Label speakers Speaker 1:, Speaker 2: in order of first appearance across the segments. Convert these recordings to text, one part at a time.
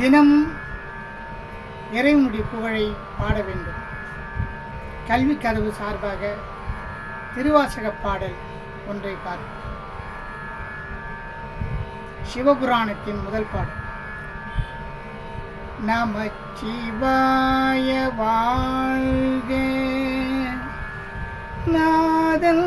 Speaker 1: தினம் இறைவனுடைய புகழை பாட வேண்டும் கல்வி கதவு சார்பாக திருவாசக பாடல் ஒன்றை பார்ப்போம் சிவபுராணத்தின் முதல் பாடல் நம சிவாய வாழ்க நாதன்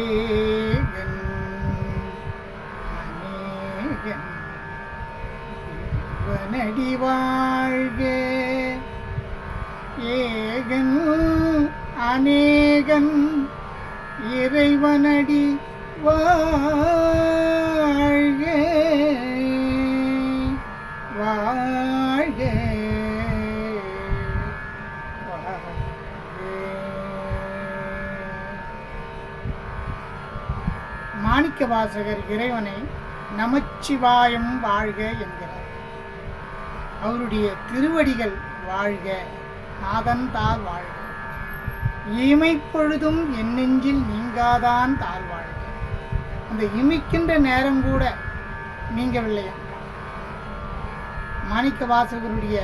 Speaker 1: அநேகன் ஏகன் அநேகன் இறைவனடி வா மாணிக்க வாசகர் இறைவனை நமச்சிவாயம் வாழ்க என்கிறார் அவருடைய திருவடிகள் வாழ்க நாதன்தால் வாழ்க இமைப்பொழுதும் என் நெஞ்சில் நீங்காதான் தாழ் வாழ்க அந்த இமிக்கின்ற நேரம் கூட நீங்கவில்லையா மாணிக்க வாசகருடைய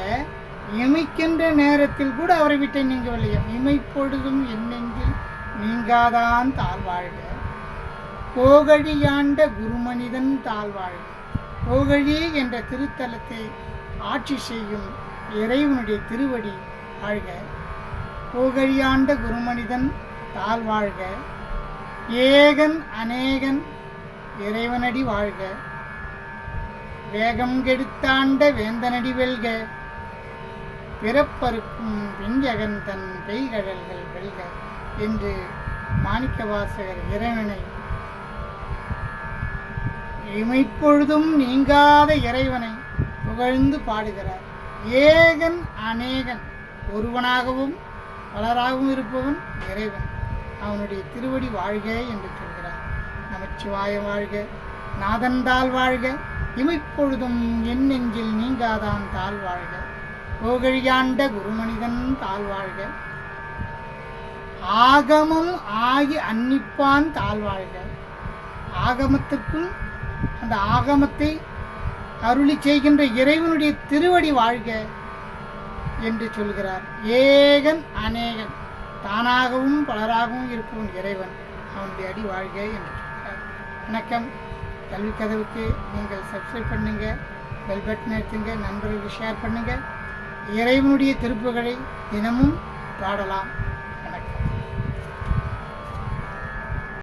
Speaker 1: இமைக்கின்ற நேரத்தில் கூட அவரை விட்டு நீங்கவில்லையா இமைப்பொழுதும் என் நெஞ்சில் நீங்காதான் தாழ் வாழ்க கோகழியாண்ட குருமனிதன் தாழ்வாழ் கோகழி என்ற திருத்தலத்தை ஆட்சி செய்யும் இறைவனுடைய திருவடி வாழ்க கோகழியாண்ட குருமனிதன் தாழ்வாழ்க ஏகன் அநேகன் இறைவனடி வாழ்க வேகம் கெடுத்தாண்ட வேந்தனடி வெல்க பிறப்பருக்கும் தன் பெய்கழல்கள் வெல்க என்று மாணிக்கவாசகர் இறைவனை இமைப்பொழுதும் நீங்காத இறைவனை புகழ்ந்து பாடுகிறார் ஏகன் அநேகன் ஒருவனாகவும் பலராகவும் இருப்பவன் இறைவன் அவனுடைய திருவடி வாழ்க என்று சொல்கிறார் நமச்சிவாய வாழ்க நாதன்தால் வாழ்க இமைப்பொழுதும் என் நெஞ்சில் நீங்காதான் தாழ் வாழ்க கோகழியாண்ட குருமனிதன் தாழ் வாழ்க ஆகமம் ஆகி அன்னிப்பான் தாழ் வாழ்க ஆகமத்துக்கும் அந்த ஆகமத்தை அருளி செய்கின்ற இறைவனுடைய திருவடி வாழ்க என்று சொல்கிறார் ஏகன் அநேகன் தானாகவும் பலராகவும் இருக்கும் இறைவன் அவனுடைய அடி வாழ்க என்று சொல்கிறார் வணக்கம் கல்வி கதவுக்கு நீங்கள் சப்ஸ்கிரைப் பண்ணுங்கள் பெல் பட்டன் எடுத்துங்க நண்பர்களுக்கு ஷேர் பண்ணுங்கள் இறைவனுடைய திருப்புகளை தினமும் பாடலாம்